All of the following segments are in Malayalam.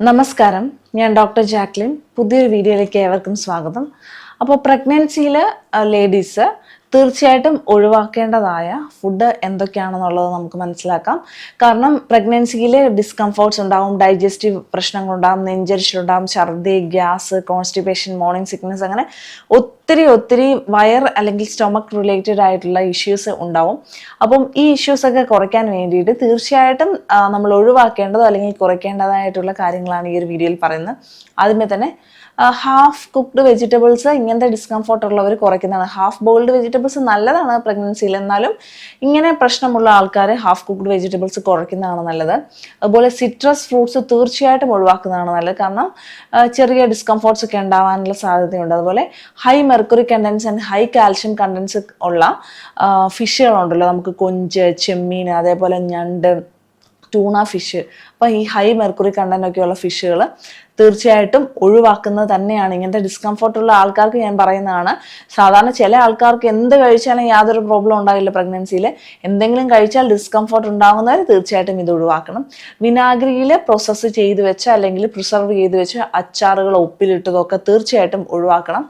നമസ്കാരം. ഞാൻ ഡോക്ടർ ജാക്ലിൻ. പുതിയൊരു വീഡിയോയിലേക്ക് ഏവർക്കും സ്വാഗതം. അപ്പോൾ പ്രഗ്നൻസിയിൽ ലേഡീസ് തീർച്ചയായിട്ടും ഒഴിവാക്കേണ്ടതായ ഫുഡ് എന്തൊക്കെയാണെന്നുള്ളത് നമുക്ക് മനസ്സിലാക്കാം. കാരണം പ്രഗ്നൻസിയിൽ ഡിസ്കംഫോർട്ട്സ് ഉണ്ടാവും ഡൈജസ്റ്റീവ് പ്രശ്നങ്ങളുണ്ടാകും നെഞ്ചരിച്ചിലുണ്ടാകും ഛർദി ഗ്യാസ് കോൺസ്റ്റിപ്പേഷൻ മോർണിംഗ് സിക്നസ് അങ്ങനെ ഒത്തിരി ഒത്തിരി വയർ അല്ലെങ്കിൽ സ്റ്റൊമക്ക് റിലേറ്റഡ് ആയിട്ടുള്ള ഇഷ്യൂസ് ഉണ്ടാവും. അപ്പം ഈ ഇഷ്യൂസ് ഒക്കെ കുറയ്ക്കാൻ വേണ്ടിയിട്ട് തീർച്ചയായിട്ടും നമ്മൾ ഒഴിവാക്കേണ്ടതോ അല്ലെങ്കിൽ കുറയ്ക്കേണ്ടതായിട്ടുള്ള കാര്യങ്ങളാണ് ഈ ഒരു വീഡിയോയിൽ പറയുന്നത്. ആദ്യമേ തന്നെ ഹാഫ് കുക്ക്ഡ് വെജിറ്റബിൾസ് ഇങ്ങനത്തെ ഡിസ്കംഫോർട്ട് ഉള്ളവർ കുറയ്ക്കുന്നതാണ്. ഹാഫ് ബോൾഡ് വെജിറ്റബിൾസ് നല്ലതാണ് പ്രഗ്നൻസിയിൽ എന്നാലും ഇങ്ങനെ പ്രശ്നമുള്ള ആൾക്കാർ ഹാഫ് കുക്ക്ഡ് വെജിറ്റബിൾസ് കുറയ്ക്കുന്നതാണ് നല്ലത്. അതുപോലെ സിട്രസ് ഫ്രൂട്ട്സ് തീർച്ചയായിട്ടും ഒഴിവാക്കുന്നതാണ് നല്ലത്. കാരണം ചെറിയ ഡിസ്കംഫോർട്ട്സ് ഒക്കെ ഉണ്ടാവാനുള്ള സാധ്യതയുണ്ട്. അതുപോലെ high mercury contents and high calcium contents ഉള്ള ഫിഷുകളുണ്ടല്ലോ നമുക്ക് കൊഞ്ച് ചെമ്മീൻ അതേപോലെ ഞണ്ട് ടൂണ ഫിഷ് അപ്പോൾ ഈ ഹൈ മെർക്കുറി കണ്ടന്റ് ഒക്കെയുള്ള ഫിഷുകൾ തീർച്ചയായിട്ടും ഒഴിവാക്കുന്നത് തന്നെയാണ്. ഇങ്ങനത്തെ ഡിസ്കംഫർട്ട് ഉള്ള ആൾക്കാർക്ക് ഞാൻ പറയുന്നതാണ്. സാധാരണ ചില ആൾക്കാർക്ക് എന്ത് കഴിച്ചാലും യാതൊരു പ്രോബ്ലം ഉണ്ടാവില്ല പ്രഗ്നൻസിയിൽ എന്തെങ്കിലും കഴിച്ചാൽ ഡിസ്കംഫർട്ട് ഉണ്ടാകുന്നവർ തീർച്ചയായിട്ടും ഇത് ഒഴിവാക്കണം. വിനാഗിരിയിൽ പ്രോസസ്സ് ചെയ്തു വെച്ച അല്ലെങ്കിൽ പ്രിസർവ് ചെയ്ത് വെച്ച അച്ചാറുകൾ ഉപ്പിലിട്ടതൊക്കെ തീർച്ചയായിട്ടും ഒഴിവാക്കണം.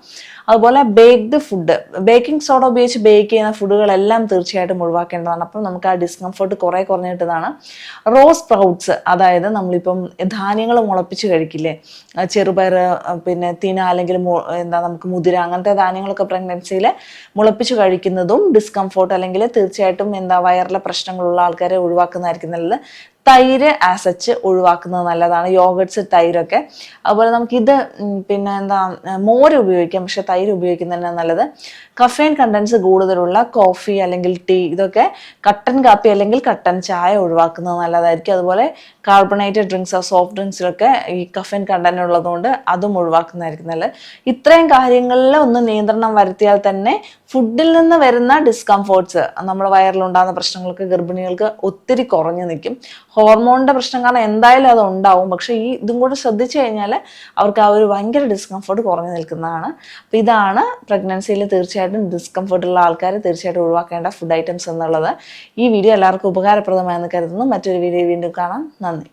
അതുപോലെ ബേക്ക്ഡ് ഫുഡ് ബേക്കിംഗ് സോഡ ഉപയോഗിച്ച് ബേക്ക് ചെയ്യുന്ന ഫുഡുകളെല്ലാം തീർച്ചയായിട്ടും ഒഴിവാക്കേണ്ടതാണ്. അപ്പം നമുക്ക് ആ ഡിസ്കംഫർട്ട് കുറേ കുറഞ്ഞിട്ടതാണ്. റോസ് സ്പ്രൗട്ട്സ് അതായത് നമ്മളിപ്പം ധാന്യങ്ങൾ മുളപ്പിച്ച് കഴിക്കില്ലേ? ചെറുപയർ പിന്നെ തിന അല്ലെങ്കിൽ എന്താ നമുക്ക് മുതിര അങ്ങനത്തെ ധാന്യങ്ങളൊക്കെ പ്രഗ്നൻസിയിൽ മുളപ്പിച്ച് കഴിക്കുന്നതും ഡിസ്കംഫോർട്ട് അല്ലെങ്കിൽ തീർച്ചയായിട്ടും എന്താ വയറിലെ പ്രശ്നങ്ങളുള്ള ആൾക്കാരെ ഒഴിവാക്കുന്നതായിരിക്കും നല്ലത്. തൈര് ആസച്ച് ഒഴിവാക്കുന്നത് നല്ലതാണ്. യോഗട്സ് തൈരൊക്കെ. അതുപോലെ നമുക്ക് ഇത് പിന്നെ എന്താ മോര് ഉപയോഗിക്കാം. പക്ഷെ തൈര് ഉപയോഗിക്കുന്നതന്നെ നല്ലത്. കഫേൻ കണ്ടൻസ് കൂടുതലുള്ള കോഫി അല്ലെങ്കിൽ ടീ ഇതൊക്കെ കട്ടൻ കാപ്പി അല്ലെങ്കിൽ കട്ടൻ ചായ ഒഴിവാക്കുന്നത് നല്ലതായിരിക്കും. അതുപോലെ കാർബണേറ്റഡ് ഡ്രിങ്ക്സ് സോഫ്റ്റ് ഡ്രിങ്ക്സിലൊക്കെ ഈ കഫേൻ കണ്ടന്റ് ഉള്ളതുകൊണ്ട് അതും ഒഴിവാക്കുന്നതായിരിക്കും നല്ലത്. ഇത്രയും കാര്യങ്ങളിൽ ഒന്ന് നിയന്ത്രണം വരുത്തിയാൽ തന്നെ ഫുഡിൽ നിന്ന് വരുന്ന ഡിസ്കംഫോർട്ട്സ് നമ്മുടെ വയറിലുണ്ടാകുന്ന പ്രശ്നങ്ങൾക്ക് ഗർഭിണികൾക്ക് ഒത്തിരി കുറഞ്ഞു നിൽക്കും. ഹോർമോണിന്റെ പ്രശ്നം കാരണം എന്തായാലും അത് ഉണ്ടാവും. പക്ഷേ ഈ ഇതും കൂടെ ശ്രദ്ധിച്ചു കഴിഞ്ഞാൽ അവർക്ക് ആ ഒരു ഭയങ്കര ഡിസ്കംഫർട്ട് കുറഞ്ഞു നിൽക്കുന്നതാണ്. അപ്പോൾ ഇതാണ് പ്രഗ്നൻസിയിൽ തീർച്ചയായിട്ടും ഡിസ്കംഫർട്ടുള്ള ആൾക്കാർ തീർച്ചയായിട്ടും ഒഴിവാക്കേണ്ട ഫുഡ് ഐറ്റംസ് എന്നുള്ളത്. ഈ വീഡിയോ എല്ലാവർക്കും ഉപകാരപ്രദമായെന്ന് കരുതുന്നു. മറ്റൊരു വീഡിയോ വീണ്ടും കാണാം. നന്ദി.